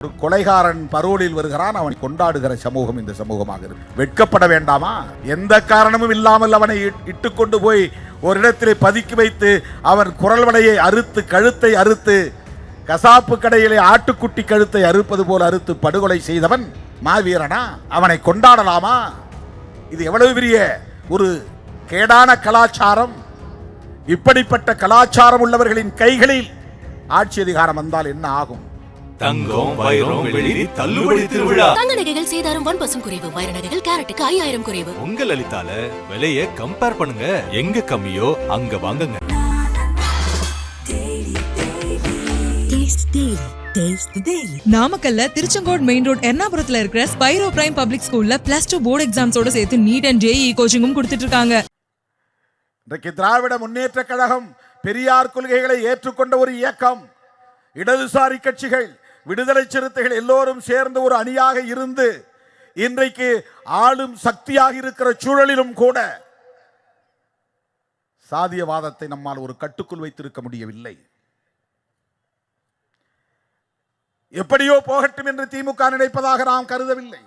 ஒரு கொலைகாரன் பரோலில் வருகிறான் அவனை கொண்டாடுகிற சமூகம் இந்த சமூகமாக இருக்கு. வெட்கப்பட வேண்டாமா? எந்த காரணமும் இல்லாமல் அவனை இட்- இட்டுக்கொண்டு போய் ஒரு இடத்திலே பதுக்கி வைத்து அவன் குரல்வடையை அறுத்து கழுத்தை அறுத்து கசாப்பு கடையிலே ஆட்டுக்குட்டி கழுத்தை அறுப்பது போல் அறுத்து படுகொலை செய்தவன் மாவீரனா? அவனை கொண்டாடலாமா? இது எவ்வளவு பெரிய ஒரு கேடான கலாச்சாரம். இப்படிப்பட்ட கலாச்சாரம் உள்ளவர்களின் கைகளில் ஆட்சி அதிகாரம் வந்தால் என்ன ஆகும்? தங்கம் வைரம் வெள்ளி தள்ளுபடி திருவிழா. தங்க நகைகள் சேதாரம் ஒன் பர்சன்ட் குறைவு. வைர நகைகள் கேரட்டுக்கு ஐயாயிரம் குறைவு. உங்க லலிதால விலைய கம்பேர் பண்ணுங்க. எங்க கம்மியோ அங்க வாங்குங்க. நாமக்கல்ல திருச்செங்கோடு மெயின் ரோட் எர்ணாபுரத்துல இருக்கிற ஸ்பைரோ பிரைம் பப்ளிக் ஸ்கூல்ல பிளஸ் டூ போர்டு எக்ஸாம்ஸோட சேர்த்து நீட் அண்ட் ஜேஇ கோச்சிங்கும் கொடுத்துட்டு இருக்காங்க. இன்றைக்கு திராவிட முன்னேற்ற கழகம் பெரியார் கொள்கைகளை ஏற்றுக்கொண்ட ஒரு இயக்கம். இடதுசாரி கட்சிகள் விடுதலை சிறுத்தைகள் எல்லோரும் சேர்ந்து ஒரு அணியாக இருந்து இன்றைக்கு ஆளும் சக்தியாக இருக்கிற சூழலிலும் கூட சாதியவாதத்தை நம்மால் ஒரு கட்டுக்குள் வைத்திருக்க முடியவில்லை. எப்படியோ போகட்டும் என்று திமுக நினைப்பதாக நாம் கருதவில்லை.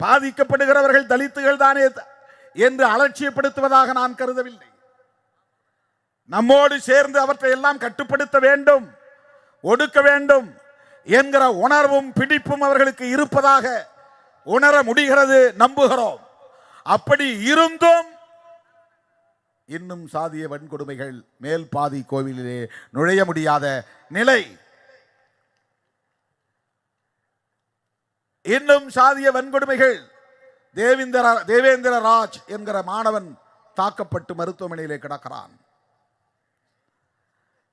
பாதிக்கப்படுகிறவர்கள் தலித்துகள் தானே என்று அலட்சியப்படுத்துவதாக நான் கருதவில்லை. நம்மோடு சேர்ந்து அவற்றை எல்லாம் கட்டுப்படுத்த வேண்டும் ஒடுக்க வேண்டும். என்கிற உணர்வும் பிடிப்பும் அவர்களுக்கு இருப்பதாக உணர முடிகிறது நம்புகிறோம். அப்படி இருந்தும் இன்னும் சாதிய வன்கொடுமைகள் மேல் பாதி கோவிலிலே நுழைய முடியாத நிலை. இன்னும் சாதிய வன்கொடுமைகள் தேவேந்திர தேவேந்திர ராஜ் என்கிற மாணவன் தாக்கப்பட்டு மருத்துவமனையிலே கிடக்கிறான்.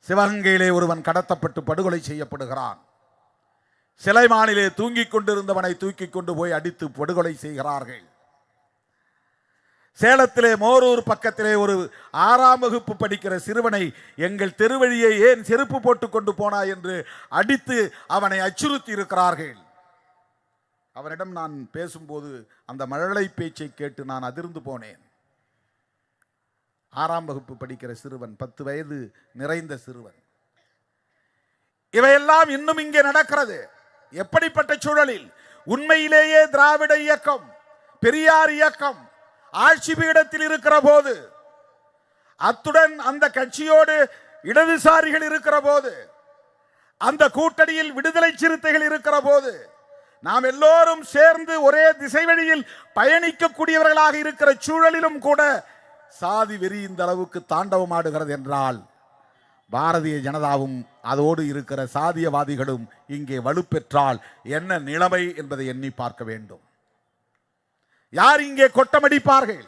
சிவகங்கையிலே ஒருவன் கடத்தப்பட்டு படுகொலை செய்யப்படுகிறான். சிலைமானிலே தூங்கிக் கொண்டிருந்தவனை தூக்கி கொண்டு போய் அடித்து படுகொலை செய்கிறார்கள். சேலத்திலே மோரூர் பக்கத்திலே ஒரு ஆறாம் வகுப்பு படிக்கிற சிறுவனை எங்கள் தெருவழியை ஏன் செருப்பு போட்டு கொண்டு போனா என்று அடித்து அவனை அச்சுறுத்தி இருக்கிறார்கள். அவனிடம் நான் பேசும்போது அந்த மழலை பேச்சை கேட்டு நான் அதிர்ந்து போனேன். ஆறாம் வகுப்பு படிக்கிற சிறுவன் பத்து வயது நிறைந்த சிறுவன். இவையெல்லாம் இன்னும் இங்கே நடக்கிறது. எப்படிப்பட்ட சூழலில்? உண்மையிலேயே திராவிட இயக்கம் பெரியார் இயக்கம் ஆட்சி பீடத்தில் இருக்கிற போது அத்துடன் அந்த கட்சியோடு இடதுசாரிகள் இருக்கிற போது அந்த கூட்டணியில் விடுதலை சிறுத்தைகள் இருக்கிற போது நாம் எல்லோரும் சேர்ந்து ஒரே திசை வழியில் பயணிக்கக்கூடியவர்களாக இருக்கிற சூழலிலும் கூட சாதி வெறி இந்த அளவுக்கு தாண்டவமாடுகிறது என்றால் பாரதிய ஜனதாவும் அதோடு இருக்கிற சாதியவாதிகளும் இங்கே வலுப்பெற்றால் என்ன நிலைமை என்பதை எண்ணி பார்க்க வேண்டும். யார் இங்கே கொட்டமடிப்பார்கள்?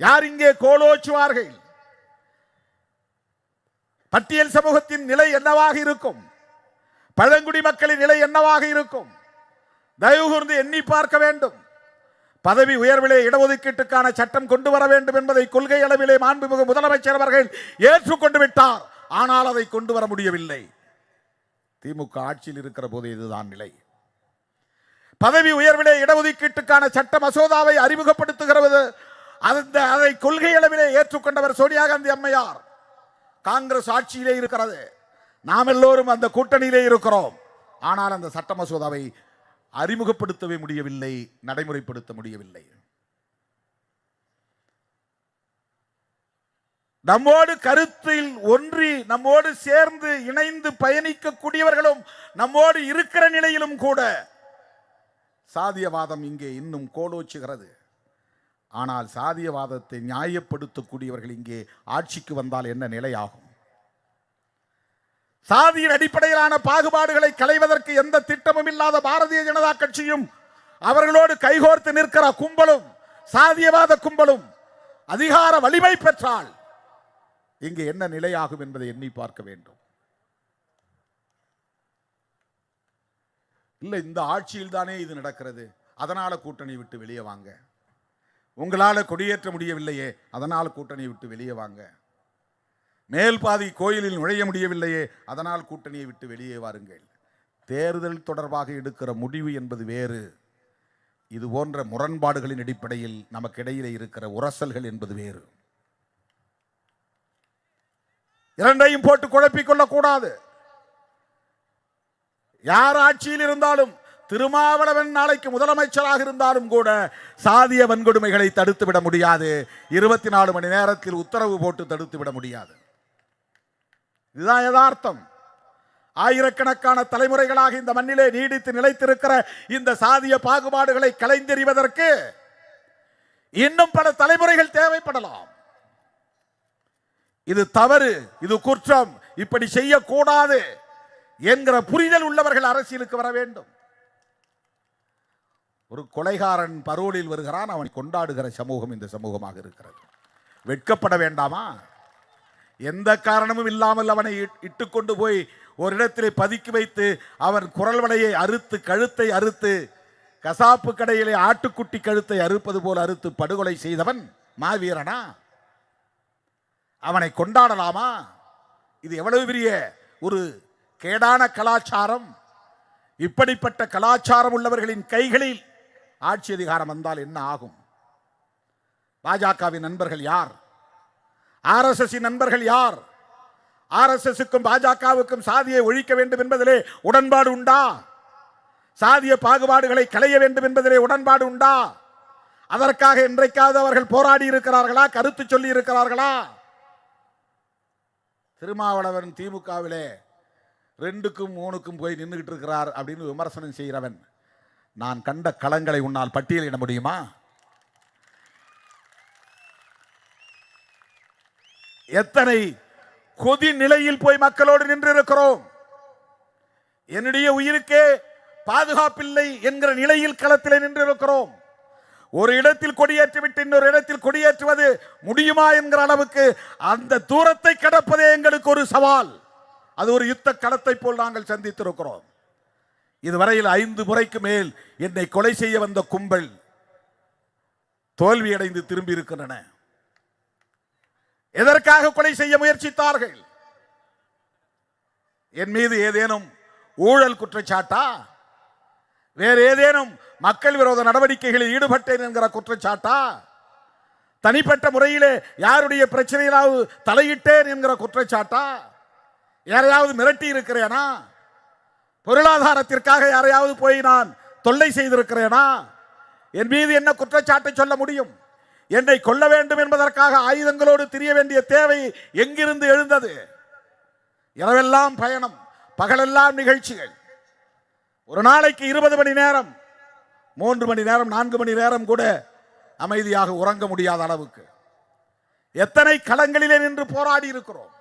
யார் இங்கே கோலோச்சுவார்கள்? பட்டியல் சமூகத்தின் நிலை என்னவாக இருக்கும்? பழங்குடி மக்களின் நிலை என்னவாக இருக்கும்? தயவு கூர்ந்து எண்ணி பார்க்க வேண்டும். பதவி உயர்விலே இடஒதுக்கீட்டுக்கான சட்டம் கொண்டு வர வேண்டும் என்பதை கொள்கை அளவிலே மாண்புமிகு முதலமைச்சர் அவர்கள் ஏற்றுக்கொண்டு விட்டார். ஆனால் அதை கொண்டு வர முடியவில்லை. திமுக ஆட்சியில் இருக்கிற போது இதுதான் நிலை. பதவி உயர்விலே இடஒதுக்கீட்டுக்கான சட்ட மசோதாவை அறிமுகப்படுத்துகிறது. அந்த அதை கொள்கை அளவிலே ஏற்றுக்கொண்டவர் சோனியா காந்தி அம்மையார். காங்கிரஸ் ஆட்சியிலே இருக்கிறது. நாம் எல்லோரும் அந்த கூட்டணியிலே இருக்கிறோம். ஆனால் அந்த சட்ட மசோதாவை அறிமுகப்படுத்தவே முடியவில்லை நடைமுறைப்படுத்த முடியவில்லை. நம்மோடு கருத்தில் ஒன்றி நம்மோடு சேர்ந்து இணைந்து பயணிக்கக்கூடியவர்களும் நம்மோடு இருக்கிற நிலையிலும் கூட சாதியவாதம் இங்கே இன்னும் கோலோச்சுகிறது. ஆனால் சாதியவாதத்தை நியாயப்படுத்தக்கூடியவர்கள் இங்கே ஆட்சிக்கு வந்தால் என்ன நிலையாகும்? சாதியின் அடிப்படையிலான பாகுபாடுகளை களைவதற்கு எந்த திட்டமும் இல்லாத பாரதிய ஜனதா கட்சியும் அவர்களோடு கைகோர்த்து நிற்கிற கும்பலும் சாதியவாத கும்பலும் அதிகார வலிமை பெற்றால் இங்கே என்ன நிலையாகும் என்பதை எண்ணி பார்க்க வேண்டும். இல்லை இந்த ஆட்சியில் தானே இது நடக்கிறது. அதனால் கூட்டணி விட்டு வெளியே வாங்க. உங்களால் கொடியேற்ற முடியவில்லையே அதனால் கூட்டணியை விட்டு வெளியே வாங்க. மேல் பாதி கோயிலில் நுழைய முடியவில்லையே அதனால் கூட்டணியை விட்டு வெளியே வாருங்கள். தேர்தல் தொடர்பாக எடுக்கிற முடிவு என்பது வேறு. இது போன்ற முரண்பாடுகளின் அடிப்படையில் நமக்கிடையில் இருக்கிற உரசல்கள் என்பது வேறு. இரண்டையும் போட்டு குழப்பிக் கொள்ளக்கூடாது. யார் ஆட்சியில் இருந்தாலும் திருமாவளவன் நாளைக்கு முதலமைச்சராக இருந்தாலும் கூட சாதிய வன்கொடுமைகளை தடுத்து விட முடியாது. இருபத்தி நாலு மணி நேரத்தில் உத்தரவு போட்டு தடுத்து விட முடியாது. இதுதான் யதார்த்தம். ஆயிரக்கணக்கான தலைமுறைகளாக இந்த மண்ணிலே நீடித்து நிலைத்திருக்கிற இந்த சாதிய பாகுபாடுகளை கலைந்தெறிவதற்கு இன்னும் பல தலைமுறைகள் தேவைப்படலாம். இது தவறு இது குற்றம் இப்படி செய்யக்கூடாது என்கிற புரிதல் உள்ளவர்கள் அரசியலுக்கு வர வேண்டும். ஒரு கொலைகாரன் பரோலில் வருகிறான் அவனை கொண்டாடுகிற சமூகம் இந்த சமூகமாக இருக்கிறது. வெட்கப்பட வேண்டாமா? எந்த காரணமும் இல்லாமல் அவனை இட்டு இட்டுக்கொண்டு போய் ஒரு இடத்திலே பதுக்கி வைத்து அவன் குரல் வளையை அறுத்து கழுத்தை அறுத்து கசாப்பு கடையிலே ஆட்டுக்குட்டி கழுத்தை அறுப்பது போல் அறுத்து படுகொலை செய்தவன் மாவீரனா? அவனை கொண்டாடலாமா? இது எவ்வளவு பெரிய ஒரு கேடான கலாச்சாரம். இப்படிப்பட்ட கலாச்சாரம் உள்ளவர்களின் கைகளில் ஆட்சி அதிகாரம் வந்தால் என்ன ஆகும்? பாஜகவின் நண்பர்கள் யார்? ஆர்எஸ்எஸ் நண்பர்கள் யார்? ஆர்எஸ்எஸ்க்கும் பாஜகவுக்கும் சாதியை ஒழிக்க வேண்டும் என்பதிலே உடன்பாடு உண்டா? சாதிய பாகுபாடுகளை களைய வேண்டும் என்பதிலே உடன்பாடு உண்டா? அதற்காக இன்றைக்காவது அவர்கள் போராடி இருக்கிறார்களா? கருத்து சொல்லி இருக்கிறார்களா? திருமாவளவன் திமுகவிலே ரெண்டுக்கும் மூணுக்கும் போய் நின்றுகிட்டு இருக்கிறார் அப்படின்னு விமர்சனம் செய்கிறவன். நான் கண்ட களங்களை உன்னால் பட்டியலிட முடியுமா? எத்தனை கொதி நிலையில் போய் மக்களோடு நின்றிருக்கிறோம்? என்னுடைய உயிருக்கே பாதுகாப்பில்லை என்கிற நிலையில் களத்தில் நின்றிருக்கிறோம். ஒரு இடத்தில் கொடியேற்றிவிட்டு இன்னொரு இடத்தில் கொடியேற்றுவது முடியுமா என்கிற அளவுக்கு அந்த தூரத்தை கடப்பதே எங்களுக்கு ஒரு சவால். அது ஒரு யுத்த களத்தை போல் நாங்கள் சந்தித்திருக்கிறோம். இதுவரையில் ஐந்து முறைக்கு மேல் என்னை கொலை செய்ய வந்த கும்பல் தோல்வியடைந்து திரும்பி இருக்கின்றன எதற்காக கொலை செய்ய முயற்சித்தார்கள்? என் மீது ஏதேனும் ஊழல் குற்றச்சாட்டா? வேறு ஏதேனும் மக்கள் விரோத நடவடிக்கைகளில் ஈடுபட்டேன் என்கிற குற்றச்சாட்டா? தனிப்பட்ட முறையிலே யாருடைய பிரச்சனையிலாவது தலையிட்டேன் என்கிற குற்றச்சாட்டா? யாரையாவது மிரட்டி இருக்கிறேனா? பொருளாதாரத்திற்காக யாரையாவது போய் நான் தொல்லை செய்திருக்கிறேனா? என் மீது என்ன குற்றச்சாட்டை சொல்ல முடியும்? என்னை கொல்ல வேண்டும் என்பதற்காக ஆயுதங்களோடு திரிய வேண்டிய தேவை எங்கிருந்து எழுந்தது? இரவெல்லாம் பயணம் பகலெல்லாம் நிகழ்ச்சிகள். ஒரு நாளைக்கு இருபது மணி நேரம் மூன்று மணி நேரம் நான்கு மணி நேரம் கூட அமைதியாக உறங்க முடியாத அளவுக்கு. எத்தனை களங்களிலே நின்று போராடி இருக்கிறோம்?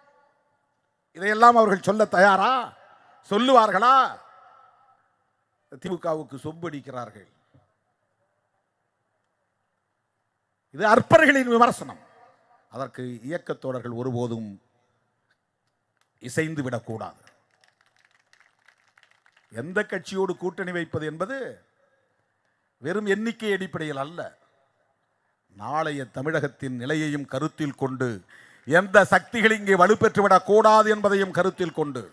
இதையெல்லாம் அவர்கள் சொல்ல தயாரா? சொல்லுவார்களா? திமுகவுக்கு சொம்படிக்கிறார்கள் இது அற்பர்களின் விமர்சனம். அதற்கு இயக்கத்தோழர்கள் ஒருபோதும் இசைந்து விடக்கூடாது. எந்த கட்சியோடு கூட்டணி வைப்பது என்பது வெறும் எண்ணிக்கை அடிப்படையில் அல்ல. நாளைய தமிழகத்தின் நிலையையும் கருத்தில் கொண்டு எந்த சக்திகள் இங்கே வலுப்பெற்றுவிடக் கூடாது என்பதையும் கருத்தில் கொண்டு.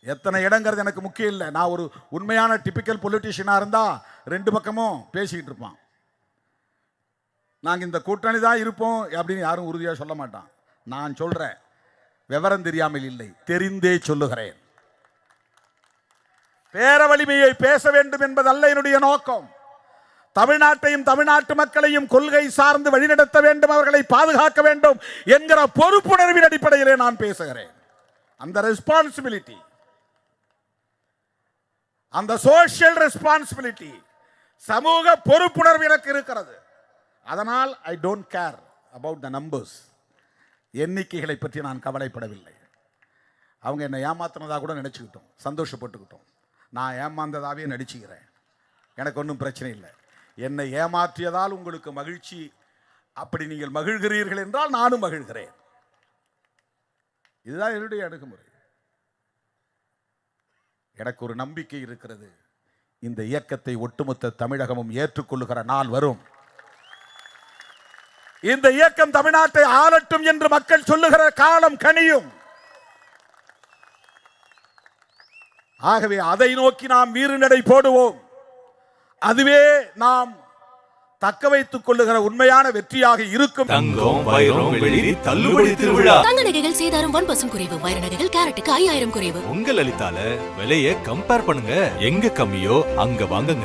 எத்தனை இடங்கிறது எனக்கு முக்கியம் இல்லை. நான் ஒரு உண்மையான டிபிக்கல் பொலிட்டிஷியனாக இருந்தால் ரெண்டு பக்கமும் பேசிக்கிட்டு இருப்பான். நாங்கள் இந்த கூட்டணி தான் இருப்போம் அப்படின்னு யாரும் உறுதியாக சொல்ல மாட்டான். நான் சொல்கிறேன் விவரம் தெரியாமல் இல்லை. தெரிந்தே சொல்லுகிறேன். பேர வலிமையை பேச வேண்டும் என்பதல்ல என்னுடைய நோக்கம். தமிழ்நாட்டையும் தமிழ்நாட்டு மக்களையும் கொள்கை சார்ந்து வழிநடத்த வேண்டும் அவர்களை பாதுகாக்க வேண்டும் என்கிற பொறுப்புணர்வின் அடிப்படையிலே நான் பேசுகிறேன். அந்த ரெஸ்பான்சிபிலிட்டி அந்த சோஷியல் ரெஸ்பான்சிபிலிட்டி சமூக பொறுப்புணர்வு எனக்கு இருக்கிறது. அதனால் I don't care about the numbers எண்ணிக்கைகளை பற்றி நான் கவலைப்படவில்லை. அவங்க என்னை ஏமாத்தினதாக கூட நினச்சிக்கிட்டோம். சந்தோஷப்பட்டுக்கிட்டோம். நான் ஏமாந்ததாகவே நடிச்சுக்கிறேன். எனக்கு ஒன்றும் பிரச்சனை இல்லை. என்னை ஏமாற்றியதால் உங்களுக்கு மகிழ்ச்சி. அப்படி நீங்கள் மகிழ்கிறீர்கள் என்றால் நானும் மகிழ்கிறேன். இதுதான் என்னுடைய அணுகுமுறை. எனக்கு ஒரு நம்பிக்கை இருக்கிறது. இந்த இயக்கத்தை ஒட்டுமொத்த தமிழகமும் ஏற்றுக்கொள்ளுகிற நாள் வரும். இந்த இயக்கம் தமிழ்நாட்டை ஆளட்டும் என்று மக்கள் சொல்லுகிற காலம் கனியும். ஆகவே அதை நோக்கி நாம் வீறுநடை போடுவோம். அதுவே நாம் தக்க வைத்துக் கொள்ளுகிற உண்மையான வெற்றியாக இருக்கும். தங்கம் வைரம் வெள்ளி தள்ளுபடி திருவிழா. தங்க நகைகள் சேதாரம் ஒன் பர்சன்ட் குறைவு. வைர நகைகள் கேரட்டுக்கு ஐயாயிரம் குறைவு. உங்க லலிதால விலைய கம்பேர் பண்ணுங்க. எங்க கம்மியோ அங்க வாங்குங்க.